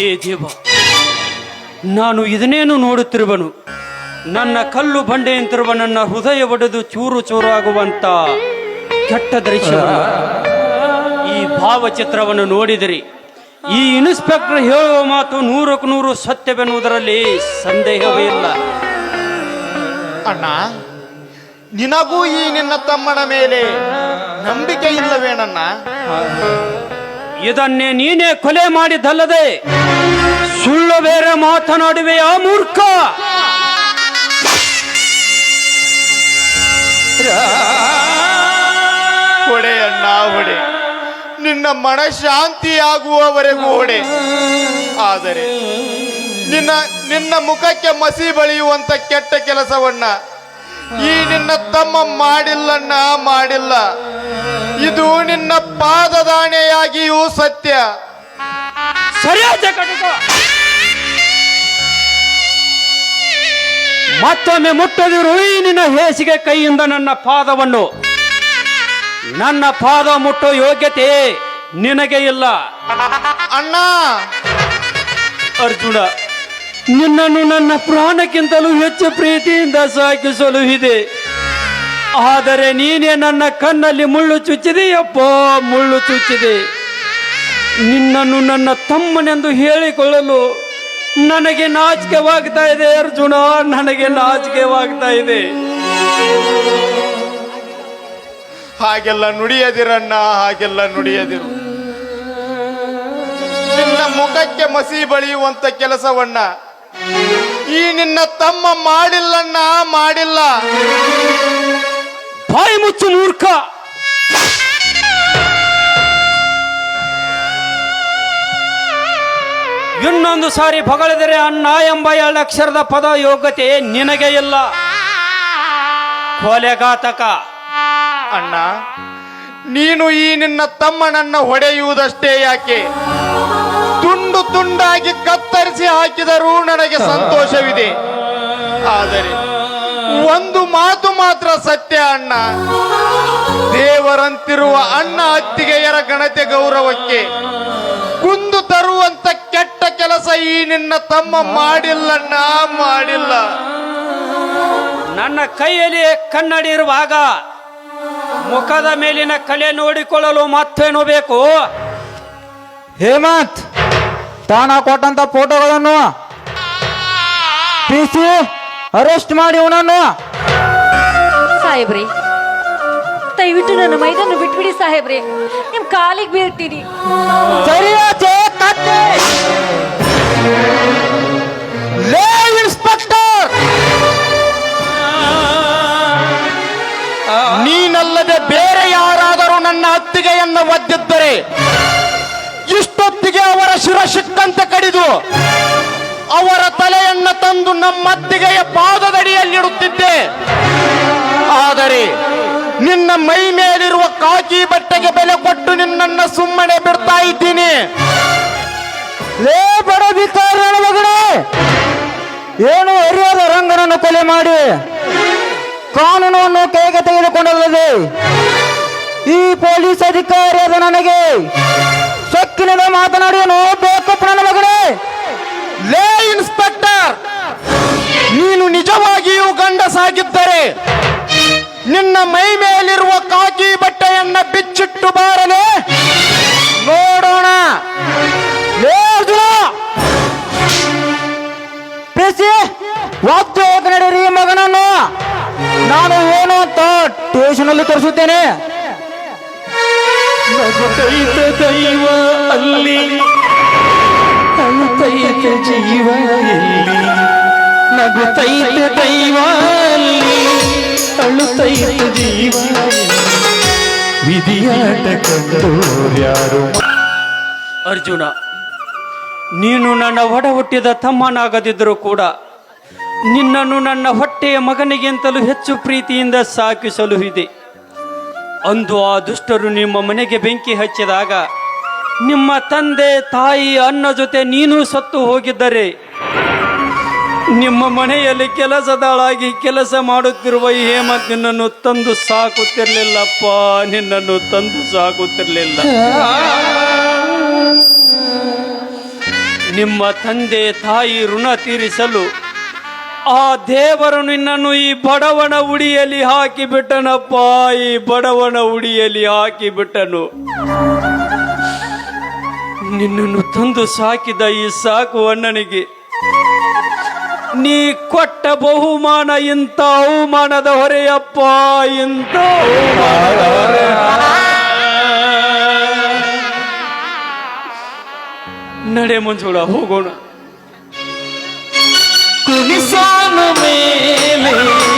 ಹೇ ದೇವ, ನಾನು ಇದನ್ನೇನು ನೋಡುತ್ತಿರುವನು? ನನ್ನ ಕಲ್ಲು ಬಂಡೆಯಂತಿರುವ ನನ್ನ ಹೃದಯ ಒಡೆದು ಚೂರು ಚೂರು ಆಗುವಂತ ಕೆಟ್ಟ ದೃಶ್ಯ ಈ ಭಾವಚಿತ್ರವನ್ನು ನೋಡಿದಿರಿ ಈ ಇನ್ಸ್ಪೆಕ್ಟರ್ ಹೇಳುವ ಮಾತು ನೂರಕ್ಕೆ ನೂರು ಸತ್ಯವೆನ್ನುವುದರಲ್ಲಿ ಸಂದೇಹವೇ ಇಲ್ಲ. ಅಣ್ಣ, ನಿನಗೂ ಈ ನಿನ್ನ ತಮ್ಮನ ಮೇಲೆ ನಂಬಿಕೆ ಇಲ್ಲವೇನಣ್ಣ? ಇದನ್ನೇ ನೀನೇ ಕೊಲೆ ಮಾಡಿದ್ದಲ್ಲದೆ ಸುಳ್ಳು ಬೇರೆ ಮಾತನಾಡುವೆಯಾ ಮೂರ್ಖ. ಹೊಡೆ ಅಣ್ಣ, ಹೊಡೆ. ನಿನ್ನ ಮನ ಆಗುವವರೆಗೂ ಹೊಡೆ. ಆದರೆ ನಿನ್ನ ನಿನ್ನ ಮುಖಕ್ಕೆ ಮಸಿ ಬಳಿಯುವಂತ ಕೆಟ್ಟ ಕೆಲಸವನ್ನ ಈ ನಿನ್ನ ತಮ್ಮ ಮಾಡಿಲ್ಲಣ್ಣ ಮಾಡಿಲ್ಲ. ಇದು ನಿನ್ನ ಪಾದದಾಣೆಯಾಗಿಯೂ ಸತ್ಯ. ಸರಿಯಾದ ಕಟುಕ. ಮತ್ತೊಮ್ಮೆ ಮುಟ್ಟದಿರು ಈ ನಿನ್ನ ಹೇಸಿಗೆ ಕೈಯಿಂದ ನನ್ನ ಪಾದವನ್ನು. ನನ್ನ ಪಾದ ಮುಟ್ಟೋ ಯೋಗ್ಯತೆ ನಿನಗೆ ಇಲ್ಲ. ಅಣ್ಣ! ಅರ್ಜುನ ನಿನ್ನನ್ನು ನನ್ನ ಪ್ರಾಣಕ್ಕಿಂತಲೂ ಹೆಚ್ಚು ಪ್ರೀತಿಯಿಂದ ಸಾಕಿಸಲು ಇದೆ. ಆದರೆ ನೀನೇ ನನ್ನ ಕಣ್ಣಲ್ಲಿ ಮುಳ್ಳು ಚುಚ್ಚಿದೆಯಪ್ಪ ಮುಳ್ಳು ಚುಚ್ಚಿದೆ. ನಿನ್ನನ್ನು ನನ್ನ ತಮ್ಮನೆಂದು ಹೇಳಿಕೊಳ್ಳಲು ನನಗೆ ನಾಚಿಕೆವಾಗ್ತಾ ಇದೆ ಅರ್ಜುನ, ನನಗೆ ನಾಚಿಕೆವಾಗ್ತಾ ಇದೆ. ಹಾಗೆಲ್ಲ ನುಡಿಯದಿರಣ್ಣ, ಹಾಗೆಲ್ಲ ನುಡಿಯದಿರು. ನಿನ್ನ ಮುಖಕ್ಕೆ ಮಸಿ ಬಳಿಯುವಂತ ಕೆಲಸವಣ್ಣ. ಈ ನಿನ್ನ ತಮ್ಮ ಮಾಡಿಲ್ಲಣ್ಣ, ಮಾಡಿಲ್ಲ. ಬಾಯಿ ಮುಚ್ಚು ಮೂರ್ಖ. ಇನ್ನೊಂದು ಸಾರಿ ಬಗಳಿದರೆ ಅಣ್ಣ ಎಂಬ ಎರಡು ಅಕ್ಷರದ ಪದ ಯೋಗ್ಯತೆ ನಿನಗೆ ಇಲ್ಲ. ಕೊಲೆಘಾತಕ ಅಣ್ಣ, ನೀನು ಈ ನಿನ್ನ ತಮ್ಮನನ್ನ ಹೊಡೆಯುವುದಷ್ಟೇ ಯಾಕೆ? ತುಂಡು ತುಂಡಾಗಿ ಕತ್ತರಿಸಿ ಹಾಕಿದರೂ ನನಗೆ ಸಂತೋಷವಿದೆ. ಆದರೆ ಒಂದು ಮಾತು ಮಾತ್ರ ಸತ್ಯ ಅಣ್ಣ. ದೇವರಂತಿರುವ ಅಣ್ಣ ಅತ್ತಿಗೆಯರ ಗಣತೆ ಗೌರವಕ್ಕೆ ಕುಂದು ತರುವಂತ ಕೆಟ್ಟ ಕೆಲಸ ಈ ನಿನ್ನ ತಮ್ಮ ಮಾಡಿಲ್ಲಣ್ಣ ಮಾಡಿಲ್ಲ. ನನ್ನ ಕೈಯಲ್ಲಿ ಕನ್ನಡಿ ಇರುವಾಗ ಮುಖದ ಮೇಲಿನ ಕಲೆ ನೋಡಿಕೊಳ್ಳಲು ಮತ್ತೇನು ಬೇಕು? ಹೇಮಂತ್ ತಾನ ಕೊಟ್ಟಂತ ಫೋಟೋಗಳನ್ನು ಸಿ ಅರೆಸ್ಟ್ ಮಾಡಿ ಅವನನ್ನು. ಸಾಹೇಬ್ರಿ ದಯವಿಟ್ಟು ನನ್ನ ಮೈದನ್ನು ಬಿಟ್ಬಿಡಿ ಸಾಹೇಬ್ರಿ. ನಿಮ್ ಕಾಲಿಗೆ ಬೀಳ್ತೀನಿ. ಸರಿಯಾಚೆ ಕತ್ತೆ ಲೇ ಇನ್ಸ್ಪೆಕ್ಟರ್. ನೀನಲ್ಲದೆ ಬೇರೆ ಯಾರಾದರೂ ನನ್ನ ಅತ್ತಿಗೆಯನ್ನು ಒದ್ದಿದ್ದರೆ ಇಷ್ಟೊತ್ತಿಗೆ ಅವರ ಶಿರಸಿಕ್ಕಂತೆ ಕಡಿದು ಅವರ ತಂದು ನಮ್ಮತ್ತಿಗೆಯ ಪಾದದಡಿಯಲ್ಲಿಡುತ್ತಿದ್ದೆ. ಆದರೆ ನಿನ್ನ ಮೈ ಮೇಲಿರುವ ಕಾಕಿ ಬಟ್ಟೆಗೆ ಬೆಲೆ ಕೊಟ್ಟು ನಿನ್ನನ್ನು ಸುಮ್ಮನೆ ಬಿಡ್ತಾ ಇದ್ದೀನಿ. ಲೇ ಬಡ ಮಗನೇ ಏನು ಹರಿಯಾದ ರಂಗನನ್ನು ಕೊಲೆ ಮಾಡಿ? ಕಾನೂನನ್ನು ಕೈಗೆ ತೆಗೆದುಕೊಂಡಲ್ಲದೆ ಈ ಪೊಲೀಸ್ ಅಧಿಕಾರಿಯಾದ ನನಗೆ ಸೊಕ್ಕಿನದ ಮಾತನಾಡಿ ನೋಡ್ಬೇಕು ನನ್ನ ಮಗಳೇ. ಲೇ ಇನ್ಸ್ಪೆಕ್ಟರ್ ನೀನು ನಿಜವಾಗಿಯೂ ಗಂಡಸಾಗಿದ್ದರೆ ನಿನ್ನ ಮೈ ಮೇಲಿರುವ ಕಾಕಿ ಬಟ್ಟೆಯನ್ನ ಬಿಚ್ಚಿಟ್ಟು ಬಾರಲೆ? ನೋಡೋಣ. ವಾದ್ಯ ನಡೀರಿ ಮಗನನ್ನು. ನಾನು ಏನು ಅಂತ ಸ್ಟೇಷನಲ್ಲಿ ತೋರಿಸುತ್ತೇನೆ. ದೈವ ಅಲ್ಲಿ. ಜೀವ ಎಲ್ಲಿ ನಗುತ್ತೈತೆ ದೈವಾಲಿ ಅಲ್ಲಿ ಅಳುತ್ತೈತೆ ಜೀವ ವಿಧಿಯಾಟ ಕಂಡೋರ್ಯಾರು ಅರ್ಜುನ, ನೀನು ನನ್ನ ಒಡ ಹುಟ್ಟಿದ ತಮ್ಮನಾಗದಿದ್ದರೂ ಕೂಡ ನಿನ್ನನ್ನು ನನ್ನ ಹೊಟ್ಟೆಯ ಮಗನಿಗಿಂತಲೂ ಹೆಚ್ಚು ಪ್ರೀತಿಯಿಂದ ಸಾಕಿಸಲು ಇದೆ. ಅಂದು ಆ ದುಷ್ಟರು ನಿಮ್ಮ ಮನೆಗೆ ಬೆಂಕಿ ಹಚ್ಚಿದಾಗ, ನಿಮ್ಮ ತಂದೆ ತಾಯಿ ಅನ್ನ ಜೊತೆ ನೀನು ಸತ್ತು ಹೋಗಿದ್ದರೆ ನಿಮ್ಮ ಮನೆಯಲ್ಲಿ ಕೆಲಸದಾಳಾಗಿ ಕೆಲಸ ಮಾಡುತ್ತಿರುವ ಹೇಮಂತ್ ನಿನ್ನನ್ನು ತಂದು ಸಾಕುತ್ತಿರಲಿಲ್ಲಪ್ಪ, ನಿನ್ನನ್ನು ತಂದು ಸಾಕುತ್ತಿರಲಿಲ್ಲ. ನಿಮ್ಮ ತಂದೆ ತಾಯಿ ಋಣ ತೀರಿಸಲು ಆ ದೇವರು ನಿನ್ನನ್ನು ಈ ಬಡವನ ಉಡಿಯಲ್ಲಿ ಹಾಕಿ ಬಿಟ್ಟನಪ್ಪ ಈ ಬಡವನ ಉಡಿಯಲ್ಲಿ ಹಾಕಿಬಿಟ್ಟನು. ನಿನ್ನನ್ನು ತಂದು ಸಾಕಿದ ಈ ಸಾಕು ಅಣ್ಣನಿಗೆ ನೀ ಕೊಟ್ಟ ಬಹುಮಾನ ಇಂಥ ಅವಮಾನದ ಹೊರೆಯಪ್ಪ ಹೊರೆ. ನಡೆ ಮಂಜುಳ ಹೋಗೋಣ. ಮೇಲೆ